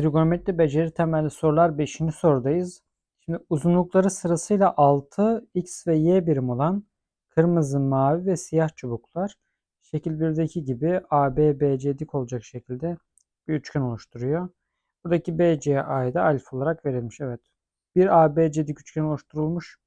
Trigonometri beceri temelli sorular 5. sorudayız. Şimdi uzunlukları sırasıyla 6, x ve y birim olan kırmızı, mavi ve siyah çubuklar şekil 1'deki gibi AB, BC dik olacak şekilde bir üçgen oluşturuyor. Buradaki BC'ye ait alfa olarak verilmiş. Evet. Bir ABC dik üçgen oluşturulmuş.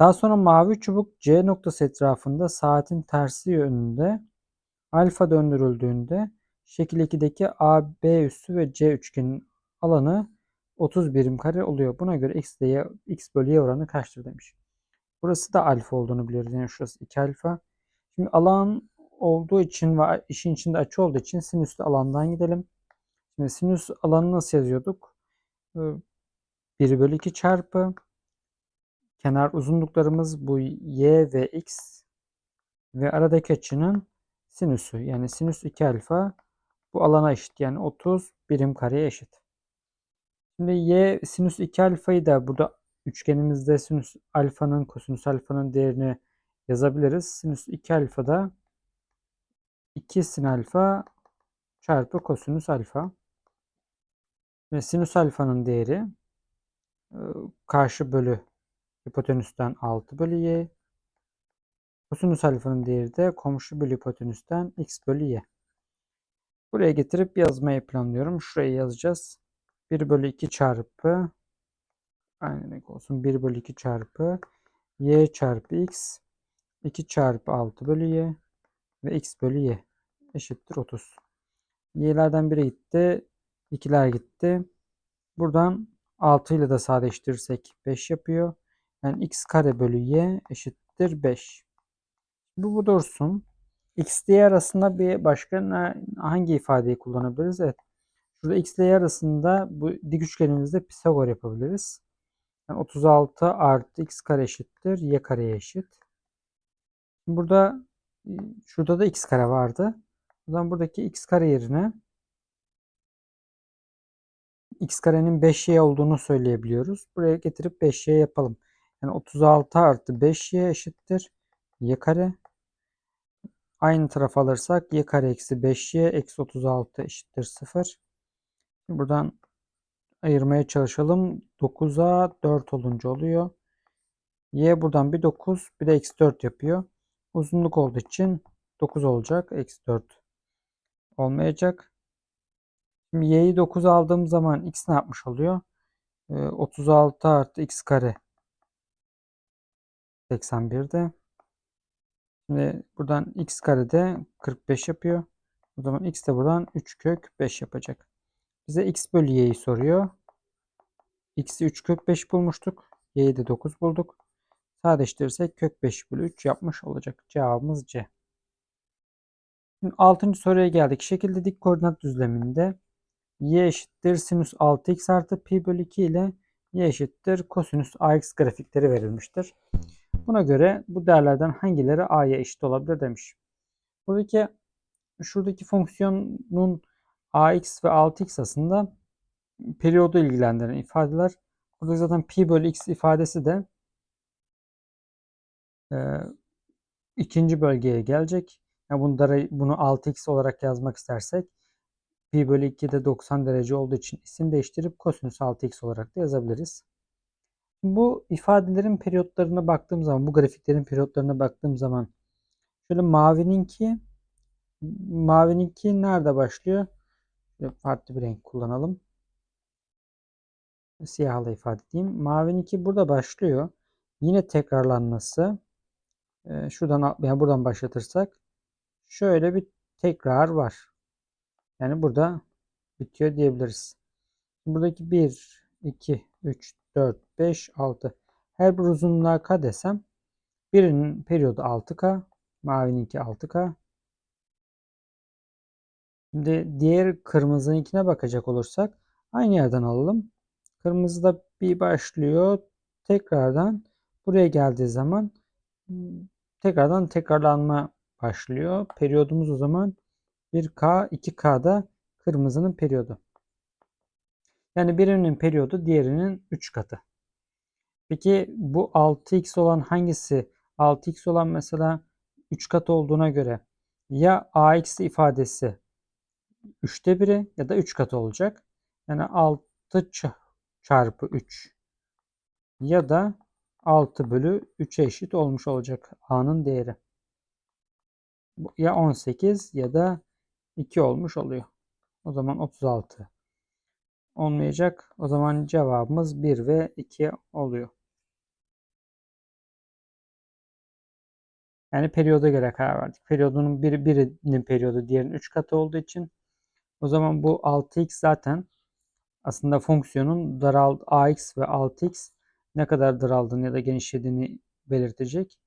Daha sonra mavi çubuk C noktası etrafında saatin tersi yönünde alfa döndürüldüğünde şekil 2'deki AB üssü ve C üçgenin alanı 30 birim kare oluyor. Buna göre x, ile y, x bölü y oranı kaçtır demiş. Burası da alfa olduğunu biliyoruz. Yani şurası 2 alfa. Şimdi alan olduğu için ve işin içinde açı olduğu için sinüsle alandan gidelim. Şimdi sinüs alanı nasıl yazıyorduk? 1 bölü 2 çarpı kenar uzunluklarımız bu y ve x ve aradaki açının sinüsü yani sinüs 2 alfa bu alana eşit yani 30 birim kareye eşit. Şimdi y sinüs 2 alfayı da burada üçgenimizde sinüs alfanın kosinüs alfanın değerini yazabiliriz. Sinüs 2 alfa da 2 sin alfa çarpı kosinüs alfa. Ve sinüs alfanın değeri karşı bölü hipotenüsten 6 bölü y. Kosinüs alfanın değeri de komşu bölü hipotenüsten x bölü y. Buraya getirip yazmayı planlıyorum. Şuraya yazacağız. 1 bölü 2 çarpı aynı renk olsun. 1 bölü 2 çarpı y çarpı x 2 çarpı 6 bölü y ve x bölü y eşittir 30. Y'lerden biri gitti. 2'ler gitti. Buradan 6 ile de sadeleştirirsek 5 yapıyor. Yani x kare bölü y eşittir 5. Bu bu dursun. X y arasında bir başka hangi ifadeyi kullanabiliriz? Evet. Şurada x ile arasında bu dik üçgenimizde Pisagor yapabiliriz. Yani 36 artı x kare eşittir y kareye eşit. Burada şurada da x kare vardı. O zaman buradaki x kare yerine x karenin 5y olduğunu söyleyebiliyoruz. Buraya getirip 5y yapalım. Yani 36 artı 5y eşittir y kare. Aynı taraf alırsak y kare eksi 5y eksi 36 eşittir 0. Buradan ayırmaya çalışalım. 9'a 4 olunca oluyor. Y buradan bir 9 bir de eksi 4 yapıyor. Uzunluk olduğu için 9 olacak. Eksi 4 olmayacak. Şimdi y'yi 9 aldığım zaman x ne yapmış oluyor? Ee, 36 artı x kare 81'de. Şimdi buradan x kare de 45 yapıyor. O zaman x de buradan 3 kök 5 yapacak. Bize x bölü y'yi soruyor. x'i 3 kök 5 bulmuştuk. y'yi de 9 bulduk. Sadeleştirirsek kök 5 bölü 3 yapmış olacak. Cevabımız C. Şimdi 6. soruya geldik. Şekilde dik koordinat düzleminde y eşittir sinüs 6x artı pi bölü 2 ile y eşittir kosinüs ax grafikleri verilmiştir. Buna göre bu değerlerden hangileri a'ya eşit olabilir demiş. Buradaki şuradaki fonksiyonun ax ve 6x aslında periyodu ilgilendiren ifadeler. Burada zaten pi bölü x ifadesi de e, ikinci bölgeye gelecek. Yani bunu, bunu 6x olarak yazmak istersek pi bölü 2 de 90 derece olduğu için isim değiştirip kosinüs 6x olarak da yazabiliriz. Bu ifadelerin periyotlarına baktığım zaman, bu grafiklerin periyotlarına baktığım zaman şöyle mavininki mavininki nerede başlıyor? Şöyle farklı bir renk kullanalım. Siyahla ifade edeyim. Mavininki burada başlıyor. Yine tekrarlanması. Ee, şuradan yani buradan başlatırsak şöyle bir tekrar var. Yani burada bitiyor diyebiliriz. Buradaki 1, 2, 3, 4, 5, 6. Her bir uzunluğa k desem birinin periyodu 6k. Mavininki 6k. Şimdi diğer kırmızınınkine bakacak olursak aynı yerden alalım. Kırmızıda bir başlıyor. Tekrardan buraya geldiği zaman tekrardan tekrarlanma başlıyor. Periyodumuz o zaman 1K, 2K'da kırmızının periyodu. Yani birinin periyodu diğerinin 3 katı. Peki bu 6x olan hangisi? 6x olan mesela 3 kat olduğuna göre ya ax ifadesi 3'te 1'i ya da 3 katı olacak. Yani 6 ç- çarpı 3 ya da 6 bölü 3'e eşit olmuş olacak a'nın değeri. Ya 18 ya da 2 olmuş oluyor. O zaman 36 olmayacak. O zaman cevabımız 1 ve 2 oluyor. Yani periyoda göre karar verdik. Periyodunun biri, birinin periyodu diğerinin 3 katı olduğu için o zaman bu 6x zaten aslında fonksiyonun daral ax ve 6x ne kadar daraldığını ya da genişlediğini belirtecek.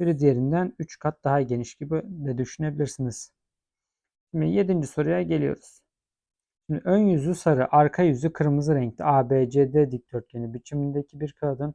Biri diğerinden 3 kat daha geniş gibi de düşünebilirsiniz. Şimdi 7. soruya geliyoruz. Şimdi ön yüzü sarı, arka yüzü kırmızı renkli ABCD dikdörtgeni biçimindeki bir kağıdın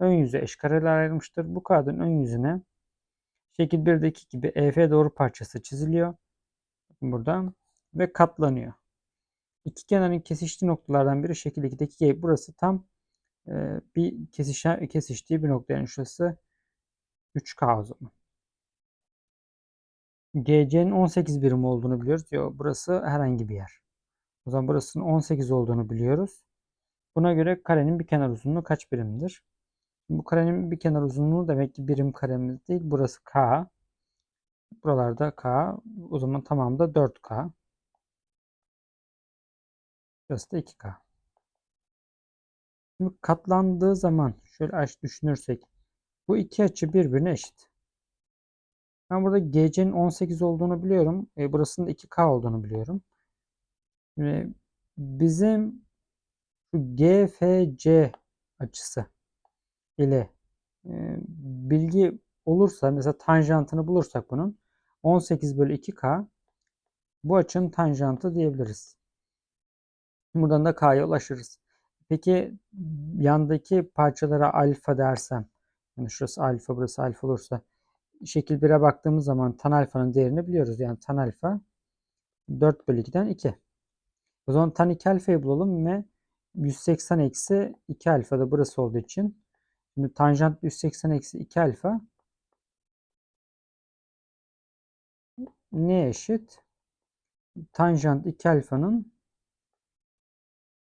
ön yüzü eş kareler ayrılmıştır. Bu kağıdın ön yüzüne şekil 1'deki gibi EF doğru parçası çiziliyor. Burada ve katlanıyor. İki kenarın kesiştiği noktalardan biri şekil 2'deki G. Burası tam e, bir kesişen, kesiştiği bir nokta. Yani şurası 3K o zaman. GC'nin 18 birim olduğunu biliyoruz. Diyor. Burası herhangi bir yer. O zaman burasının 18 olduğunu biliyoruz. Buna göre karenin bir kenar uzunluğu kaç birimdir? Bu karenin bir kenar uzunluğu demek ki birim karemiz değil. Burası K. Buralarda K. O zaman tamamı da 4K. Burası da 2K. Şimdi katlandığı zaman şöyle aç düşünürsek bu iki açı birbirine eşit. Ben burada GC'nin 18 olduğunu biliyorum. E, burasının da 2K olduğunu biliyorum. Ve bizim şu GFC açısı ile e, bilgi olursa mesela tanjantını bulursak bunun 18 bölü 2K bu açının tanjantı diyebiliriz. Buradan da K'ya ulaşırız. Peki yandaki parçalara alfa dersem yani şurası alfa burası alfa olursa şekil 1'e baktığımız zaman tan alfanın değerini biliyoruz. Yani tan alfa 4 bölü 2'den 2. O zaman tan 2 alfayı bulalım ve 180 eksi 2 alfa da burası olduğu için şimdi tanjant 180 eksi 2 alfa ne eşit? Tanjant 2 alfanın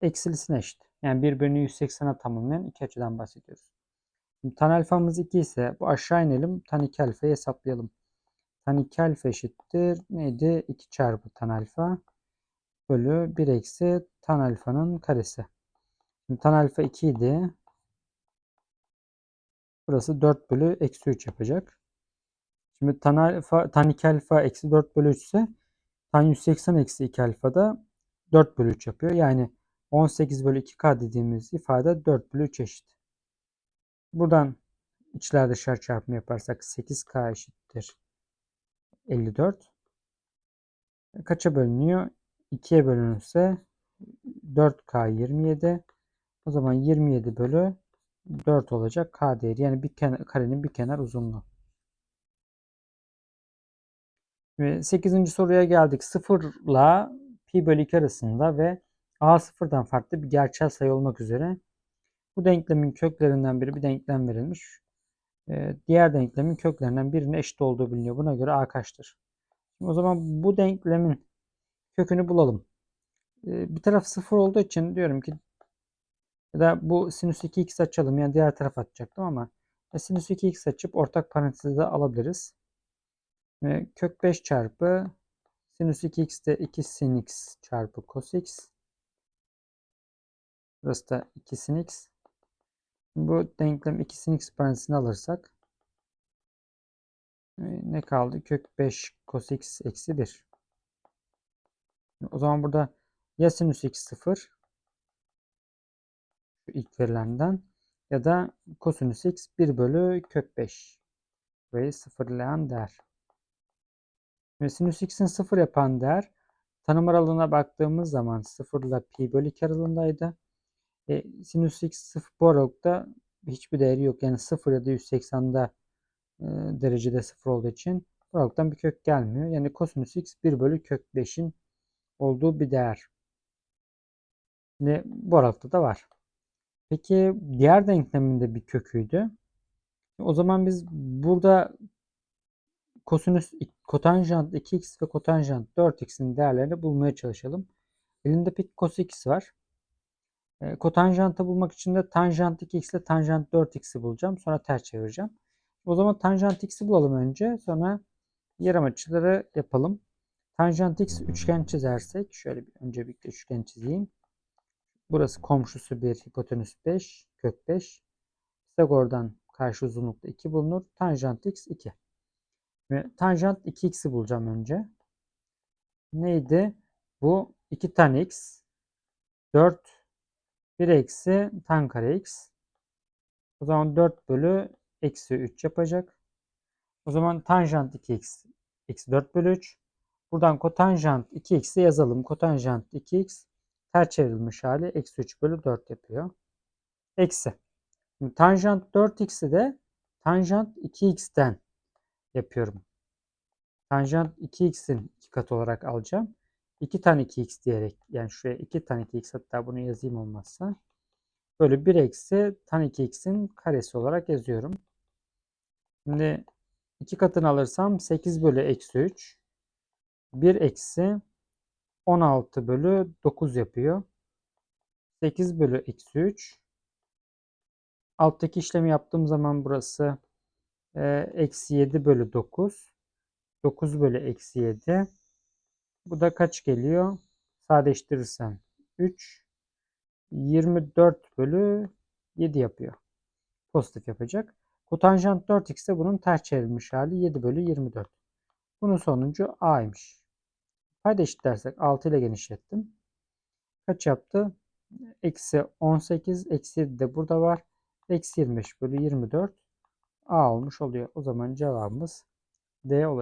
eksilisine eşit. Yani birbirini 180'e tamamlayan iki açıdan bahsediyoruz. Şimdi tan alfamız 2 ise bu aşağı inelim. Tan 2 alfayı hesaplayalım. Tan 2 alfa eşittir. Neydi? 2 çarpı tan alfa bölü 1 eksi tan alfanın karesi. Şimdi tan alfa 2 idi. Burası 4 bölü eksi 3 yapacak. Şimdi tan alfa, tan 2 alfa eksi 4 bölü 3 ise tan 180 eksi 2 alfa da 4 bölü 3 yapıyor. Yani 18 bölü 2k dediğimiz ifade 4 bölü 3 eşit. Buradan içler dışarı çarpımı yaparsak 8k eşittir 54. Kaça bölünüyor? 2'ye bölünürse 4k 27. O zaman 27 bölü 4 olacak k değeri. Yani bir kenar, karenin bir kenar uzunluğu. Ve 8. soruya geldik. 0 ile pi bölü 2 arasında ve a sıfırdan farklı bir gerçel sayı olmak üzere bu denklemin köklerinden biri bir denklem verilmiş. Ee, diğer denklemin köklerinden birine eşit olduğu biliniyor. Buna göre a kaçtır? O zaman bu denklemin kökünü bulalım. Ee, bir taraf sıfır olduğu için diyorum ki ya da bu sinüs 2x açalım. Yani diğer taraf açacaktım ama sinüs 2x açıp ortak parantezde alabiliriz. Ve kök 5 çarpı sinüs 2x de 2 sin x çarpı cos x. Burası da 2 sin x. Bu denklem 2 sin x parantezini alırsak e, ne kaldı? Kök 5 cos x eksi 1. O zaman burada ya sinüs x 0 şu ilk verilenden ya da kosinüs x 1 bölü kök 5 burayı sıfırlayan değer. Ve sinüs x'in 0 yapan değer tanım aralığına baktığımız zaman 0 ile pi bölü 2 aralığındaydı. E, sinüs x 0 bu aralıkta hiçbir değeri yok. Yani 0 ya da 180'de e, derecede 0 olduğu için bu aralıktan bir kök gelmiyor. Yani kosinüs x 1 bölü kök 5'in olduğu bir değer. Şimdi bu aralıkta da var. Peki diğer denkleminde bir köküydü. O zaman biz burada kosinüs kotanjant 2x ve kotanjant 4x'in değerlerini bulmaya çalışalım. Elinde peki cos x var. E, kotanjantı bulmak için de tanjant 2x ile tanjant 4x'i bulacağım. Sonra ters çevireceğim. O zaman tanjant x'i bulalım önce. Sonra yarım açıları yapalım. Tanjant x üçgen çizersek şöyle bir önce bir üçgen çizeyim. Burası komşusu 1, hipotenüs 5, kök 5. Pisagor'dan karşı uzunlukta 2 bulunur. Tanjant x 2. Ve tanjant 2x'i bulacağım önce. Neydi? Bu 2 tan x 4 1 eksi tan kare x. O zaman 4 bölü eksi 3 yapacak. O zaman tanjant 2x eksi 4 bölü 3. Buradan kotanjant 2x'i yazalım. Kotanjant 2x ters çevrilmiş hali eksi 3 bölü 4 yapıyor. Eksi. Şimdi tanjant 4x'i de tanjant 2x'ten yapıyorum. Tanjant 2x'in 2 katı olarak alacağım. 2 tane 2x diyerek yani şuraya 2 tane 2x hatta bunu yazayım olmazsa. Böyle 1 eksi tan 2x'in karesi olarak yazıyorum. Şimdi 2 katını alırsam 8 bölü eksi 3. 1 eksi 16 bölü 9 yapıyor. 8 bölü eksi 3. Alttaki işlemi yaptığım zaman burası e, eksi 7 bölü 9. 9 bölü eksi 7. Bu da kaç geliyor? Sadeleştirirsem 3. 24 bölü 7 yapıyor. Pozitif yapacak. Kotanjant 4x de bunun ters çevrilmiş hali 7 bölü 24. Bunun sonucu a'ymış. Payda eşitlersek 6 ile genişlettim. Kaç yaptı? Eksi 18, eksi 7 de burada var. Eksi 25 bölü 24 a olmuş oluyor. O zaman cevabımız D olacak.